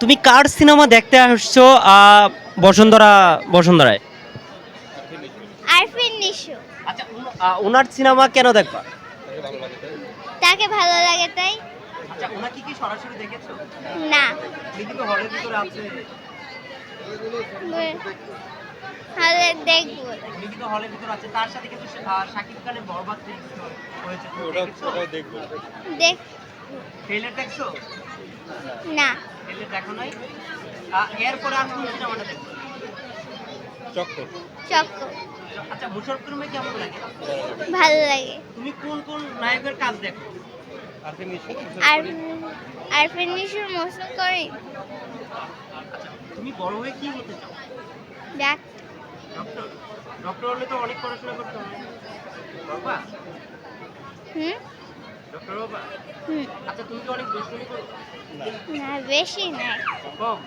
তুমি কার সিনেমা দেখতে আসছো? বসুন্ধরা বসুন্ধরায়। আরফিন নিশু। আচ্ছা ওনার সিনেমা কেন দেখবা? তাকে ভালো লাগে তাই। আচ্ছা ওনাকে কি সরাসরি দেখেছ? না। লিখিত হলের ভিতরে আছে? তাহলে দেখব। লিখিত হলের ভিতরে আছে? তার সাথে কিন্তু আহ, খানের বরবাদ রিলিজ হয়েছে? তুমি দেখেছ দেখ ট্রেলার দেখছ? না। ট্রেলার দেখো নাই? এরপরে আর কোন সিনেমাটা দেখছ চক্কর। চক্ক আচ্ছা মুশারফ করিমে কেমন লাগে? ভালো লাগে। তুমি কোন কোন নায়কের কাজ দেখো? আরফিন নিশুর মৌসুম করি। তুমি বড় হয়ে কি হতে চাও? দেখ। ডক্টর ডক্টর হলে তো অনেক পড়াশোনা করতে হবে। বাবা। হুম? ডক্টর বাবা আচ্ছা তুমি তো অনেক দুষ্টুমি করো? না বেশি না কম?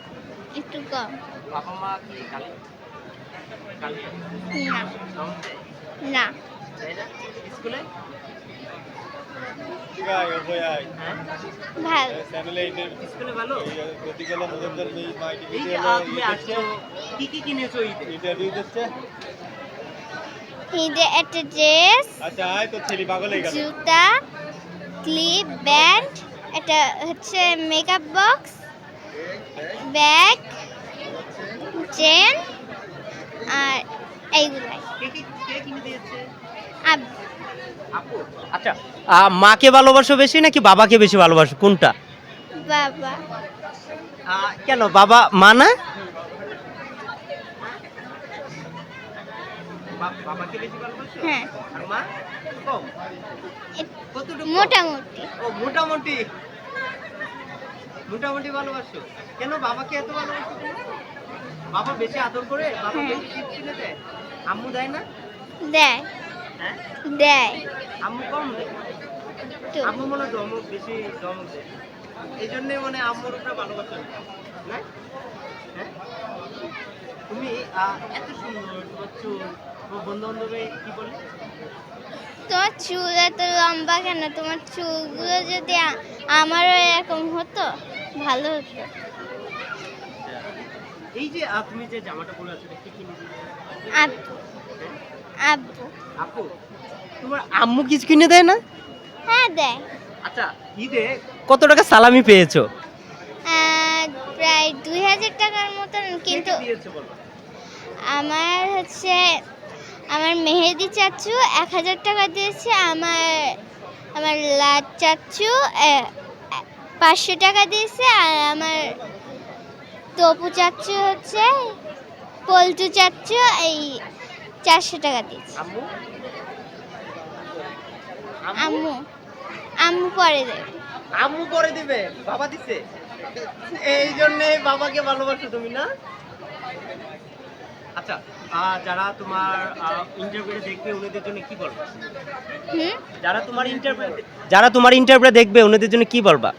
একটু কম। বাবা মা কি গালি গালি না। না। স্কুলে? কি ঈদে? একটা ড্রেস আচ্ছা আয় তো ছেলে পাগল হয়ে গেল। জুতা ক্লিপ ব্যান্ড এটা হচ্ছে মেকআপ বক্স ব্যাগ চেন আর এইগুলাই আচ্ছা মাকে ভালোবাসো বেশি নাকি বাবাকে বেশি ভালোবাসো? কোনটা? বাবা। কেন? বাবা মা না? বাবাকে বেশি ভালোবাসো? হ্যাঁ। আর মা? কম? কতটুকু? মোটামুটি। ও মোটামুটি। মোটামুটি ভালোবাসো? কেন বাবাকে এত ভালোবাসো বাবা বেশি আদর করে বাবা হ্যাঁ। বেশি টিপ কিনে দেয়? আম্মু দেয় না? দেয়। হ্যাঁ? দেয়। আম্মু কম দেয়? আম্মু মনে ধমক বেশি ধমক দেয়। এই জন্যে মানে আম্মুর উপরে ভালোবাসা না? হ্যাঁ? তুমি এত সুন্দর তোমার চুল তোমার চুল এত লম্বা কেন? তোমার চুলগুলো যদি আমারও এরকম হতো ভালো হতো। এই যে তুমি যে জামাটা পরে আছো কি আব্বু আব্বু। আপু তোমার আম্মু কিছু কিনে দেয় না? হ্যাঁ দেয়। আচ্ছা ঈদে কত টাকা সালামি পেয়েছ? প্রায় দুই হাজার টাকার মতন কিন্তু আমার হচ্ছে আমার মেহেদি চাচু এক হাজার টাকা দিয়েছে আমার আমার লাট চাচু পাঁচশো টাকা দিয়েছে আর আমার তপু চাচু হচ্ছে পল্টু চাচু এই চারশো টাকা দিয়েছে। আম্মু? আম্মু? আম্মু পরে দেবে। আম্মু করে দিবে বাবা দিছে? এই জন্যে বাবাকে ভালোবাসো তুমি না? আচ্ছা যারা তোমার ইন্টারভিউ দেখবে ওনাদের জন্য কি বলবা? যারা তোমার ইন্টারভিউ যারা তোমার ইন্টারভিউ দেখবে ওনাদের জন্য কি বলবা?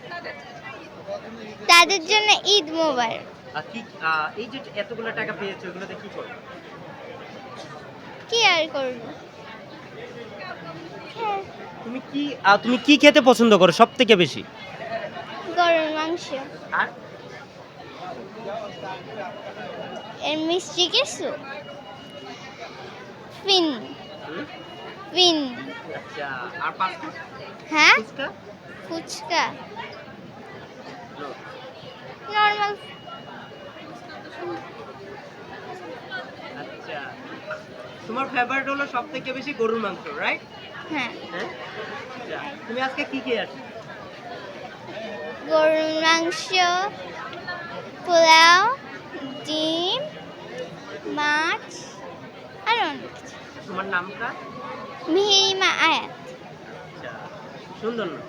তাদের জন্য ঈদ মোবারক। কি এই যে এতগুলো টাকা পেয়েছ এগুলোতে কি করবে? কি আর করব? হ্যাঁ। তুমি কি তুমি কি খেতে পছন্দ করো সব থেকে বেশি? গরুর মাংস। আর? এর মিষ্টি কিছু? হুম? ফিন। আচ্ছা আর পাঁচটা? হ্যাঁ? ফুচকা? ফুচকা. নর্মাল। আচ্ছা। তোমার ফেভারিট হলো সব থেকে বেশি গরুর মাংস রাইট হ্যাঁ। হ্যাঁ? আচ্ছা, তুমি আজকে কি খেয়ে আসছো গরুর মাংস পোলাও ডিম মাছ আর অনেক কিছু। তোমার নামটা? মিহিমা আয়াত। আচ্ছা সুন্দর না